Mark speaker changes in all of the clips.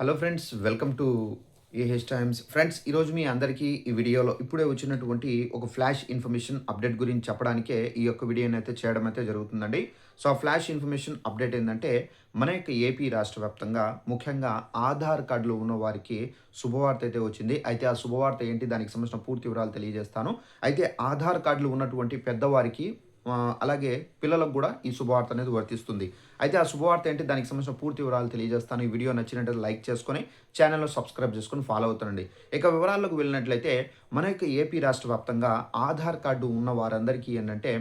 Speaker 1: Hello friends welcome to AH times. Friends ఈరోజు మీ అందరికీ ఈ వీడియోలో ఇప్పుడే వచ్చినటువంటి ఒక ఫ్లాష్ ఇన్ఫర్మేషన్ అప్డేట్ గురించి చెప్పడానికే ఈ యొక్క వీడియోని అయితే చేయడం అయితే జరుగుతుందండి. సో ఆ ఫ్లాష్ ఇన్ఫర్మేషన్ అప్డేట్ ఏంటంటే మన యొక్క ఏపీ రాష్ట్ర వ్యాప్తంగా ముఖ్యంగా ఆధార్ కార్డులు ఉన్న వారికి శుభవార్త అయితే వచ్చింది. అయితే ఆ శుభవార్త ఏంటి? దానికి సంబంధించిన పూర్తి వివరాలు తెలియజేస్తాను. అయితే ఆధార్ కార్డులు ఉన్నటువంటి పెద్దవారికి అలాగే పిల్లలకు కూడా ఈ శుభవార్త అనేది వర్తిస్తుంది. అయితే ఆ శుభవార్త ఏంటి? దానికి సంబంధించిన పూర్తి వివరాలు తెలియజేస్తాను. ఈ వీడియో నచ్చినట్లయితే లైక్ చేసుకొని ఛానల్ను సబ్స్క్రైబ్ చేసుకొని ఫాలో అవుతుండండి. ఇక వివరాల్లోకి వెళ్ళినట్లయితే మన యొక్క ఏపీ రాష్ట్ర వ్యాప్తంగా ఆధార్ కార్డు ఉన్న వారందరికీ ఏంటంటే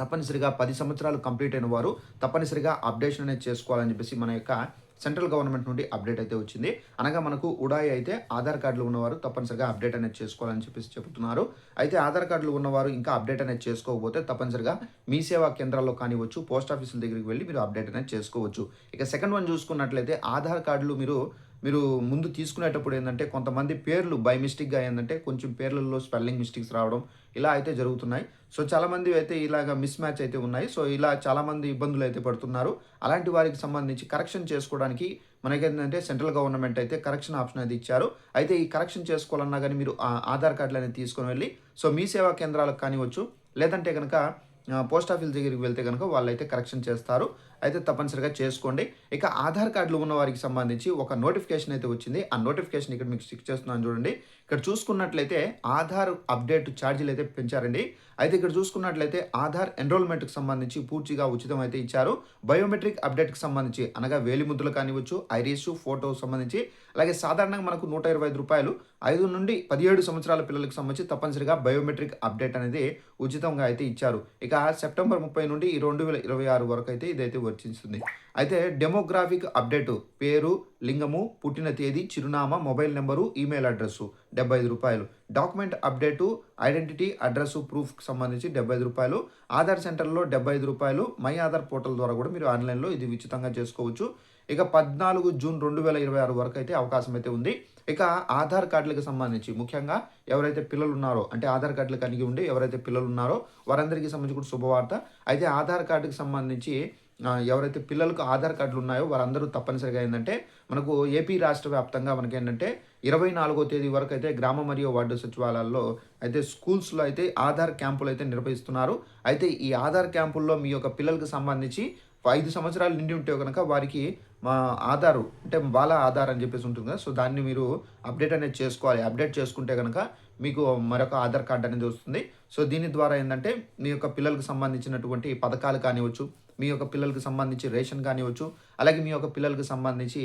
Speaker 1: తప్పనిసరిగా పది సంవత్సరాలు కంప్లీట్ అయిన వారు తప్పనిసరిగా అప్డేషన్ అనేది చేసుకోవాలని చెప్పేసి మన యొక్క సెంట్రల్ గవర్నమెంట్ నుండి అప్డేట్ అయితే వచ్చింది. అనగా మనకు ఉడాయి అయితే ఆధార్ కార్డులు ఉన్నవారు తప్పనిసరిగా అప్డేట్ అనేది చేసుకోవాలని చెప్పేసి చెబుతున్నారు. అయితే ఆధార్ కార్డులు ఉన్నవారు ఇంకా అప్డేట్ అనేది చేసుకోకపోతే తప్పనిసరిగా మీ సేవా కేంద్రాల్లో కానివచ్చు పోస్ట్ ఆఫీసుల దగ్గరికి వెళ్ళి మీరు అప్డేట్ అనేది చేసుకోవచ్చు. ఇక సెకండ్ వన్ చూసుకున్నట్లయితే ఆధార్ కార్డులు మీరు మీరు ముందు తీసుకునేటప్పుడు ఏంటంటే కొంతమంది పేర్లు బై మిస్టేక్గా ఏంటంటే కొంచెం పేర్లలో స్పెల్లింగ్ మిస్టేక్స్ రావడం ఇలా అయితే జరుగుతున్నాయి. సో చాలామంది అయితే ఇలాగ మిస్ మ్యాచ్ అయితే ఉన్నాయి. సో ఇలా చాలామంది ఇబ్బందులు అయితే పడుతున్నారు. అలాంటి వారికి సంబంధించి కరెక్షన్ చేసుకోవడానికి మనకేంటంటే సెంట్రల్ గవర్నమెంట్ అయితే కరెక్షన్ ఆప్షన్ అయితే ఇచ్చారు. అయితే ఈ కరెక్షన్ చేసుకోవాలన్నా కానీ మీరు ఆ ఆధార్ కార్డులు అనేది తీసుకొని వెళ్ళి సో మీ సేవా కేంద్రాలకు కానివచ్చు లేదంటే కనుక పోస్ట్ ఆఫీస్ దగ్గరికి వెళ్తే కనుక వాళ్ళైతే కరెక్షన్ చేస్తారు. అయితే తప్పనిసరిగా చేసుకోండి. ఇక ఆధార్ కార్డులు ఉన్న వారికి సంబంధించి ఒక నోటిఫికేషన్ అయితే వచ్చింది. ఆ నోటిఫికేషన్ ఇక్కడ మీకు స్టిక్ చేస్తున్నాను చూడండి. ఇక్కడ చూసుకున్నట్లయితే ఆధార్ అప్డేట్ ఛార్జీలు అయితే పెంచారండి. అయితే ఇక్కడ చూసుకున్నట్లయితే ఆధార్ ఎన్రోల్మెంట్కి సంబంధించి పూర్తిగా ఉచితం అయితే ఇచ్చారు. బయోమెట్రిక్ అప్డేట్కి సంబంధించి అనగా వేలిముద్రలు కానివచ్చు ఐరిస్ ఫోటో సంబంధించి అలాగే సాధారణంగా మనకు నూట ఇరవై ఐదు రూపాయలు ఐదు నుండి పదిహేడు సంవత్సరాల పిల్లలకు సంబంధించి తప్పనిసరిగా బయోమెట్రిక్ అప్డేట్ అనేది ఉచితంగా అయితే ఇచ్చారు. ఇక సెప్టెంబర్ ముప్పై నుండి ఈ రెండు వేల ఇరవై ఆరు వరకు అయితే ఇదైతే వర్తిస్తుంది. అయితే డెమోగ్రాఫిక్ అప్డేటు పేరు లింగము పుట్టిన తేదీ చిరునామా మొబైల్ నెంబరు ఈమెయిల్ అడ్రస్సు డెబ్బై ఐదు రూపాయలు. డాక్యుమెంట్ అప్డేటు ఐడెంటిటీ అడ్రస్ ప్రూఫ్కి సంబంధించి డెబ్బై ఐదు రూపాయలు. ఆధార్ సెంటర్లో డెబ్బై ఐదు రూపాయలు. మై ఆధార్ పోర్టల్ ద్వారా కూడా మీరు ఆన్లైన్లో ఇది ఉచితంగా చేసుకోవచ్చు. ఇక పద్నాలుగు జూన్ రెండు వేల ఇరవై ఆరు వరకు అయితే అవకాశం అయితే ఉంది. ఇక ఆధార్ కార్డులకు సంబంధించి ముఖ్యంగా ఎవరైతే పిల్లలు ఉన్నారో అంటే ఆధార్ కార్డులు కలిగి ఉండి ఎవరైతే పిల్లలు ఉన్నారో వారందరికీ సంబంధించి కూడా శుభవార్త. అయితే ఆధార్ కార్డుకి సంబంధించి ఎవరైతే పిల్లలకు ఆధార్ కార్డులు ఉన్నాయో వారందరూ తప్పనిసరిగా ఏంటంటే మనకు ఏపీ రాష్ట్ర వ్యాప్తంగా మనకి ఏంటంటే ఇరవై నాలుగో తేదీ వరకు అయితే గ్రామ మరియు వార్డు సచివాలయాల్లో అయితే స్కూల్స్లో అయితే ఆధార్ క్యాంపులు అయితే నిర్వహిస్తున్నారు. అయితే ఈ ఆధార్ క్యాంపుల్లో మీ యొక్క పిల్లలకు సంబంధించి ఐదు సంవత్సరాలు నిండి ఉంటే కనుక వారికి మా ఆధారు అంటే వాళ్ళ ఆధార్ అని చెప్పేసి ఉంటుంది కదా. సో దాన్ని మీరు అప్డేట్ అనేది చేసుకోవాలి. అప్డేట్ చేసుకుంటే కనుక మీకు మరొక ఆధార్ కార్డు అనేది వస్తుంది. సో దీని ద్వారా ఏంటంటే మీ యొక్క పిల్లలకు సంబంధించినటువంటి పథకాలు కానివచ్చు మీ యొక్క పిల్లలకు సంబంధించి రేషన్ కానివచ్చు అలాగే మీ యొక్క పిల్లలకు సంబంధించి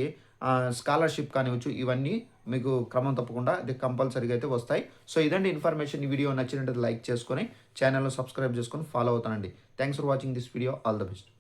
Speaker 1: స్కాలర్షిప్ కానివచ్చు ఇవన్నీ మీకు క్రమం తప్పకుండా ఇది కంపల్సరీగా అయితే వస్తాయి. సో ఇదండి ఇన్ఫర్మేషన్. ఈ వీడియో నచ్చినట్టు లైక్ చేసుకొని ఛానల్ను సబ్స్క్రైబ్ చేసుకొని ఫాలో అవుతానండి. Thanks for watching this video. All the best.